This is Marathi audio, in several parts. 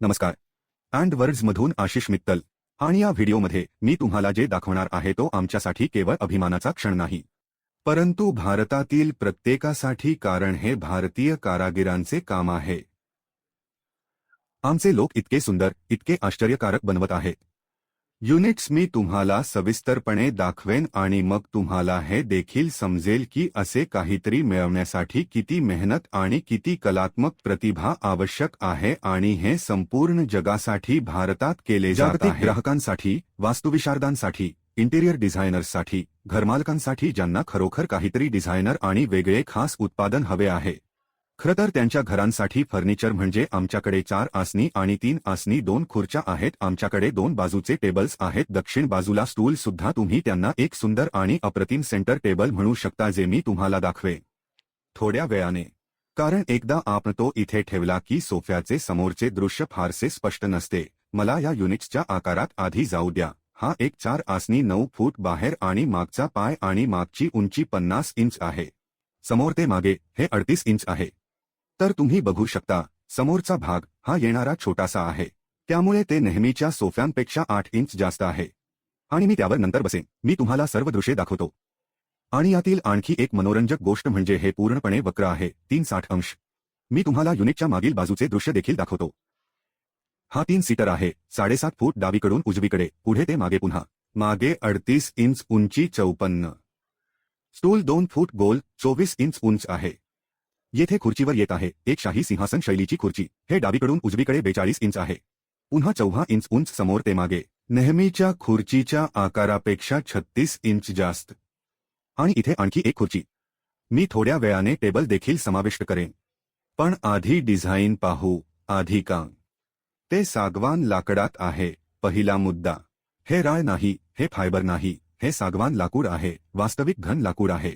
नमस्कार. अँड वर्ड्समधून आशिष मित्तल. आणि या व्हिडिओमध्ये मी तुम्हाला जे दाखवणार आहे तो आमच्यासाठी केवळ अभिमानाचा क्षण नाही. परंतु भारतातील प्रत्येकासाठी कारण हे भारतीय कारागिरांचे काम आहे. आमचे लोक इतके सुंदर इतके आश्चर्यकारक बनवत आहेत. युनिट्स मी तुम्हाला सविस्तरपणे दाखवेन आणि मग तुम्हाला हे देखील समजेल की असे काहीतरी मिळवण्यासाठी किती मेहनत आणि किती कलात्मक प्रतिभा आवश्यक आहे आणि हे संपूर्ण जगासाठी भारतात केले जागतिक ग्राहकांसाठी वास्तुविशारदांसाठी इंटिरियर डिझायनर्ससाठी घरमालकांसाठी ज्यांना खरोखर काहीतरी डिझायनर आणि वेगळे खास उत्पादन हवे आहे. खरं तर त्यांच्या घरांसाठी फर्निचर म्हणजे आमच्याकडे चार आसनी आणि तीन आसनी दोन खुर्च्या आहेत. आमच्याकडे दोन बाजूचे टेबल्स आहेत. दक्षिण बाजूला स्टूल सुद्धा तुम्ही त्यांना एक सुंदर आणि अप्रतिम सेंटर टेबल म्हणू शकता जे मी तुम्हाला दाखवे थोड्या वेळाने. कारण एकदा आपण तो इथे ठेवला की सोफ्याचे समोरचे दृश्य फारसे स्पष्ट नसते. मला या युनिट्सच्या आकारात आधी जाऊ द्या. हा एक चार आसनी नऊ फूट बाहेर आणि मागचा पाय आणि मागची उंची पन्नास इंच आहे. समोर ते मागे. हे अडतीस इंच आहे. तर तुम्ही बघू शकता समोरचा भाग हा येणारा छोटासा आहे. त्यामुळे ते नेहमीच्या सोफ्यांपेक्षा आठ इंच जास्त आहे. आणि मी त्यावर नंतर बसेन. मी तुम्हाला सर्व दृश्ये दाखवतो. आणि यातील आणखी एक मनोरंजक गोष्ट म्हणजे हे पूर्णपणे वक्र आहे. तीन साठ अंश. मी तुम्हाला युनिटच्या मागील बाजूचे दृश्य देखील दाखवतो. हा तीन सीटर आहे. साडेसात फूट डावीकडून उजवीकडे. पुढे ते मागे पुन्हा. मागे अडतीस इंच उंची चौपन्न. स्टूल दोन फूट गोल चोवीस इंच उंच आहे. येथे खुर्चीवर येत आहे. एक शाही सिंहासन शैलीची खुर्ची. हे डावीकडून उजवीकडे बेचाळीस इंच आहे. पुन्हा चौहा इंच उंच समोर ते मागे. नेहमीच्या खुर्चीच्या आकारापेक्षा छत्तीस इंच जास्त. आणि इथे आणखी एक खुर्ची. मी थोड्या वेळाने टेबल देखील समाविष्ट करेन. पण आधी डिझाईन पाहू. आधी का ते सागवान लाकडात आहे. पहिला मुद्दा. हे राळ नाही. हे फायबर नाही. हे सागवान लाकूड आहे. वास्तविक घन लाकूड आहे.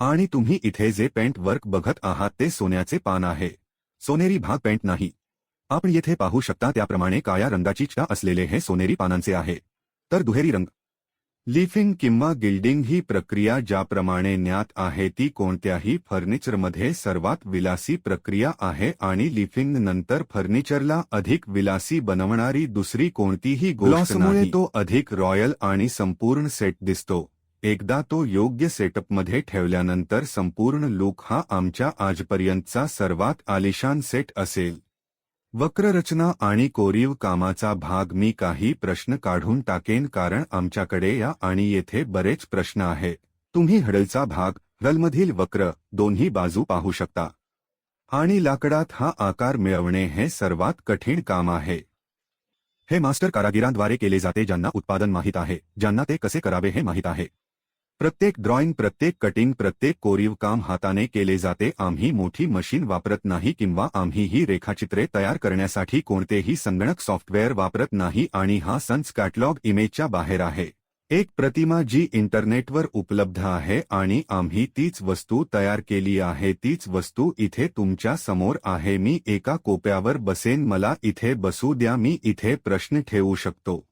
आणि तुम्ही इथे जे पेंट वर्क बघत आहात ते सोन्याचे पान आहे. सोनेरी भाग पेंट नाही. आपण येथे पाहू शकता त्याप्रमाणे काळ्या रंगाची चिटा असलेले हे सोनेरी पानांचे आहे. तर दुहेरी रंग. लिफिंग किंवा गिल्डिंग ही प्रक्रिया ज्याप्रमाणे ज्ञात आहे ती कोणत्याही फर्निचरमध्ये सर्वात विलासी प्रक्रिया आहे आणि लिफिंग नंतर फर्निचरला अधिक विलासी बनवणारी दुसरी कोणतीही गोष्टमुळे तो अधिक रॉयल आणि संपूर्ण सेट दिसतो. एकदा तो योग्य सेटअपमध्ये ठेवल्यानंतर संपूर्ण लूक हा आमच्या आजपर्यंतचा सर्वात आलिशान सेट असेल. वक्ररचना आणि कोरीव कामाचा भाग मी काही प्रश्न काढून टाकेन कारण आमच्याकडे या आणि येथे बरेच प्रश्न आहे. तुम्ही हडलचा भाग हडलमधील वक्र दोन्ही बाजू पाहू शकता. आणि लाकडात हा आकार मिळवणे हे सर्वात कठीण काम आहे. हे मास्टर कारागिरांद्वारे केले जाते ज्यांना उत्पादन माहीत आहे ज्यांना ते कसे करावे हे माहीत आहे. प्रत्येक ड्रॉइंग प्रत्येक कटिंग प्रत्येक कोरीव काम हाताने केले जाते. आम्ही मोठी मशीन वापरत नाही किंवा आम्ही ही रेखाचित्रे तयार करण्यासाठी कोणतेही संगणक सॉफ्टवेअर वापरत नाही आणि हा सन्स कॅटलॉग इमेजच्या बाहेर आहे. एक प्रतिमा जी इंटरनेटवर उपलब्ध आहे आणि आम्ही तीच वस्तू तयार केली आहे. तीच वस्तू इथे तुमच्यासमोर आहे. मी एका कोप्यावर बसेन. मला इथे बसू द्या. मी इथे प्रश्न ठेवू शकतो.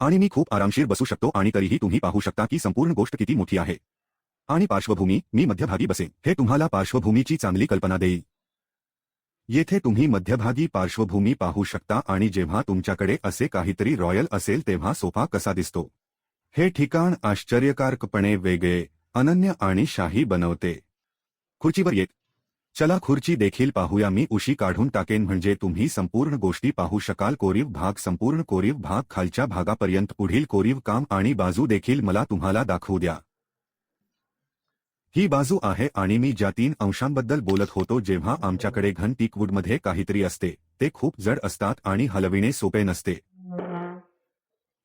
आणि मी खूप आरामशीर बसू शकतो आणि तरीही तुम्ही पाहू शकता की संपूर्ण गोष्ट किती मोठी आहे. आणि पार्श्वभूमी, मी मध्यभागी बसेन. हे तुम्हाला पार्श्वभूमीची चांगली कल्पना देईल. येथे तुम्ही मध्यभागी पार्श्वभूमी पाहू शकता आणि जेव्हा तुमच्याकडे असे काहीतरी रॉयल असेल तेव्हा सोफा कसा दिसतो. हे ठिकाण आश्चर्यकारकपणे वेगळे, अनन्य आणि शाही बनवते. खुर्चीवर येत चला खुर्ची देखील पाहूया. मी उशी काढून टाकेन. म्हणजे तुम्ही संपूर्ण गोष्टी पाहू शकाल. कोरीव भाग संपूर्ण कोरीव भाग खालच्या भागापर्यंत पुढील कोरीव काम आणि बाजू देखील मला तुम्हाला दाखवू द्या. ही बाजू आहे आणि मी ज्या तीन अंशांबद्दल बोलत होतो जेव्हा आमच्याकडे घन टीकवूडमध्ये काहीतरी असते ते खूप जड असतात आणि हलविणे सोपे नसते.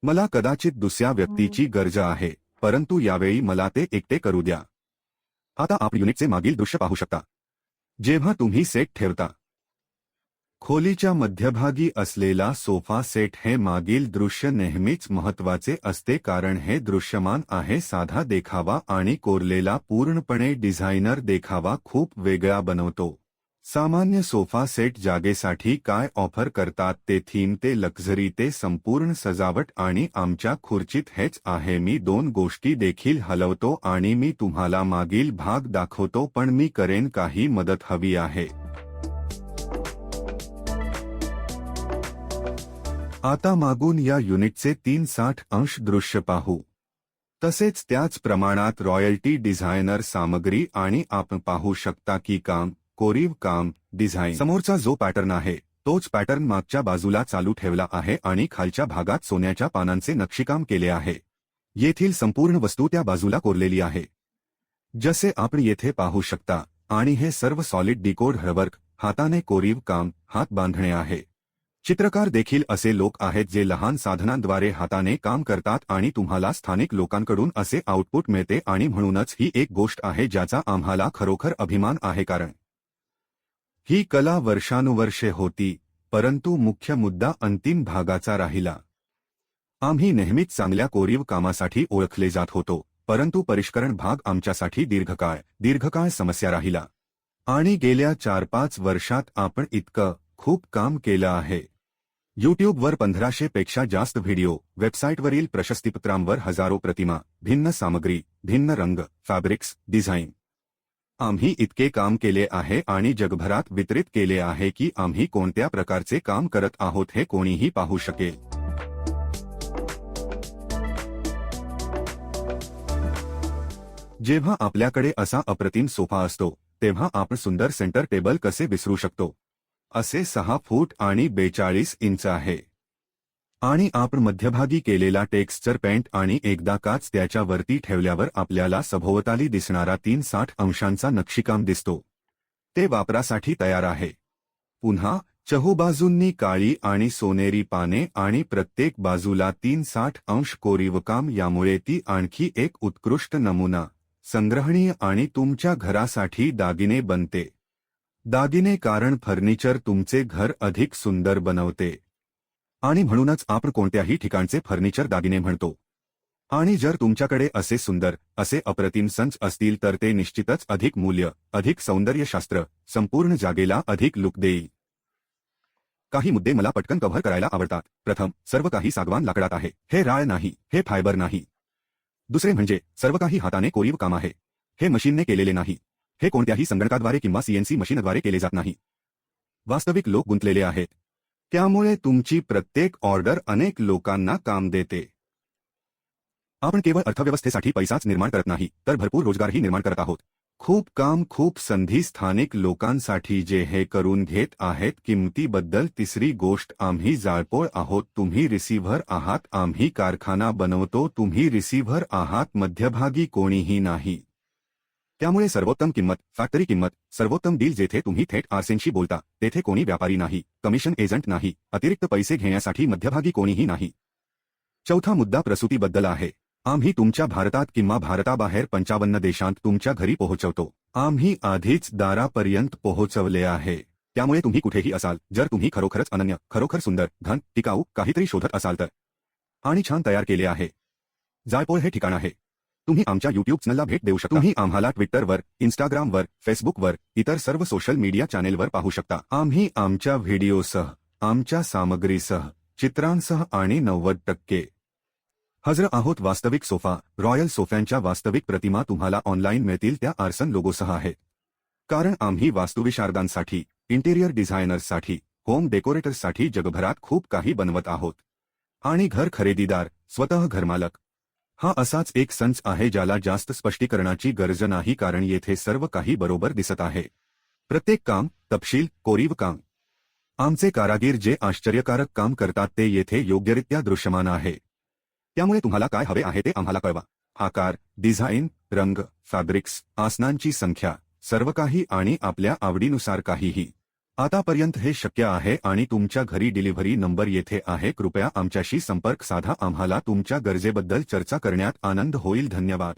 मला कदाचित दुसऱ्या व्यक्तीची गरज आहे परंतु यावेळी मला ते एकटे करू द्या. आता आपण युनिटचे मागील दृश्य पाहू शकता. जेव्हा तुम्ही सेट ठेवता. खोलीच्या मध्यभागी असलेला सोफा सेट हे मागील दृश्य नेहमीच महत्त्वाचे असते कारण हे दृश्यमान आहे साधा देखावा आणि कोरलेला पूर्णपणे डिझायनर देखावा खूप वेगळा बनवतो. सामान्य सोफा सेट जागेसाठी काय ऑफर करतात ते थीम ते लक्झरी ते संपूर्ण सजावट आणि आमच्या खुर्चीत हेच आहे. मी दोन गोष्टी देखील हलवतो आणि मी तुम्हाला मागील भाग दाखवतो पण मी करेन काही मदत हवी आहे. आता मागून या युनिटचे तीन साठ अंश दृश्य पाहू. तसेच त्याच प्रमाणात रॉयल्टी डिझायनर सामग्री आणि आपण पाहू शकता की काम कोरीव काम डिझाईन समोरचा जो पॅटर्न आहे, तोच पॅटर्न मागच्या बाजूला चालू ठेवला आहे आणि खालच्या भागात सोन्याच्या पानांचे नक्षीकाम केले आहे. येथील संपूर्ण वस्तू त्या बाजूला कोरलेली आहे. जसे आपण येथे पाहू शकता, आणि हे सर्व सॉलिड डिकोड हळवर्क हाताने कोरीव काम, हात बांधणे आहे. चित्रकार देखील असे लोक आहेत जे लहान साधनांद्वारे हाताने काम करतात आणि तुम्हाला स्थानिक लोकांकडून असे आउटपुट मिळते आणि म्हणूनच ही एक गोष्ट आहे ज्याचा आम्हाला खरोखर अभिमान आहे कारण ही कला वर्षानुवर्षे होती परंतु मुख्य मुद्दा अंतिम भागाचा राहिला. आम्ही नेहमीच चांगल्या कोरीव कामासाठी ओळखले जात होतो परंतु परिष्करण भाग आमच्यासाठी दीर्घकाळ दीर्घकाळ समस्या राहिला. आणि गेल्या चार पाच वर्षात आपण इतकं खूप काम केलं आहे. यूट्यूबवर पंधराशे पेक्षा जास्त व्हिडिओ वेबसाईटवरील प्रशस्तीपत्रांवर हजारो प्रतिमा भिन्न सामग्री भिन्न रंग फॅब्रिक्स डिझाईन आम्ही इतके काम केले आहे आणि जगभरात वितरित केले आहे की आम्ही कोणत्या प्रकारचे काम करत आहोत हे कोणीही पाहू शकेल. जेव्हा आपल्याकडे असा अप्रतिम सोफा असतो, तेव्हा आपण सुंदर सेंटर टेबल कसे विसरू शकतो? असे सहा फूट आणि बेचाळीस इंच आहे. आणि आपण मध्यभागी केलेला टेक्स्चर पेंट आणि एकदा काच त्याच्या वरती ठेवल्यावर आपल्याला सभोवताली दिसणारा तीन साठ अंशांचा नक्षीकाम दिसतो. ते वापरासाठी तयार आहे. पुन्हा चहूबाजूंनी काळी आणि सोनेरी पाने आणि प्रत्येक बाजूला तीन साठ अंश कोरीवकाम यामुळे ती आणखी एक उत्कृष्ट नमुना संग्रहणीय आणि तुमच्या घरासाठी दागिने बनते. दागिने कारण फर्निचर तुमचे घर अधिक सुंदर बनवते. आणि म्हणूनच आपण कोणत्याही ठिकाणचे फर्निचर दागिने म्हणतो. आणि जर तुमच्याकडे असे सुंदर असे अप्रतिम संच असतील तर ते निश्चितच अधिक मूल्य अधिक सौंदर्यशास्त्र संपूर्ण जागेला अधिक लुक देईल. काही मुद्दे मला पटकन कव्हर करायला आवडतात. प्रथम सर्व काही सागवान लाकडात आहे. हे राळ नाही हे फायबर नाही. दुसरे म्हणजे सर्व काही हाताने कोरीव काम आहे. हे मशीनने केलेले नाही. हे कोणत्याही संगणकाद्वारे किंवा सीएनसी मशीनद्वारे केले जात नाही. वास्तविक लोक गुंतलेले आहेत. त्यामुळे तुमची प्रत्येक ऑर्डर अनेक लोकांना काम देते. आपण केवळ अर्थव्यवस्थेसाठी पैसाच निर्माण करत नाही तर भरपूर रोजगारही निर्माण करत आहोत. खूप काम खूप संधी स्थानिक लोकांसाठी जे हे करून घेत आहेत किंमतीबद्दल तिसरी गोष्ट आम्ही जाळपोळ आहोत तुम्ही रिसिव्हर आहात आम्ही कारखाना बनवतो तुम्ही रिसिव्हर आहात मध्यभागी कोणीही नाही. त्यामुळे सर्वोत्तम किंमत फॅक्टरी किंमत सर्वोत्तम डील जेथे तुम्ही थेट आरसेनशी बोलता तेथे कोणी व्यापारी नाही कमिशन एजंट नाही अतिरिक्त पैसे घेण्यासाठी मध्यभागी कोणीही नाही. चौथा मुद्दा प्रसूतीबद्दल आहे. आम्ही तुमच्या भारतात किंवा भारताबाहेर पंचावन्न देशांत तुमच्या घरी पोहोचवतो. आम्ही आधीच दारापर्यंत पोहोचवले आहे. त्यामुळे तुम्ही कुठेही असाल जर तुम्ही खरोखरच अनन्य खरोखर सुंदर धन टिकाऊ काहीतरी शोधत असाल तर. आणि छान तयार केले आहे. जायपोळ हे ठिकाण आहे. तुम्ही आमच्या युट्यूब चॅनलला भेट देऊ शकता. तुम्ही आम्हाला ट्विटरवर इंस्टाग्रामवर फेसबुकवर इतर सर्व सोशल मीडिया चॅनेलवर पाहू शकता. आम्ही आमच्या व्हिडिओसह आमच्या सामग्रीसह चित्रांसह आणि नव्वद टक्के हजर आहोत. वास्तविक सोफा रॉयल सोफ्यांच्या वास्तविक प्रतिमा तुम्हाला ऑनलाईन मिळतील. त्या आर्सन लोगोसह आहेत कारण आम्ही वास्तुविशारदांसाठी इंटेरियर डिझायनर्ससाठी होम डेकोरेटर्ससाठी जगभरात खूप काही बनवत आहोत. आणि घर खरेदीदार स्वतः घरमालक हा असाच एक संच आहे ज्याला जास्त स्पष्टीकरणाची गरज नाही कारण येथे सर्व काही बरोबर दिसत आहे. प्रत्येक काम तपशील कोरीव काम. आमचे कारागीर जे आश्चर्यकारक काम करतात ते येथे योग्यरित्या दृश्यमान आहे. त्यामुळे तुम्हाला काय हवे आहे ते आम्हाला कळवा. आकार डिझाईन रंग फॅब्रिक्स आसनांची संख्या सर्व काही आणि आपल्या आवडीनुसार काहीही. आतापर्यंत हे शक्य आहे आणि तुमच्या घरी डिलिव्हरी नंबर येथे आहे. कृपया आमच्याशी संपर्क साधा. आम्हाला तुमच्या गरजेबद्दल चर्चा करण्यात आनंद होईल. धन्यवाद.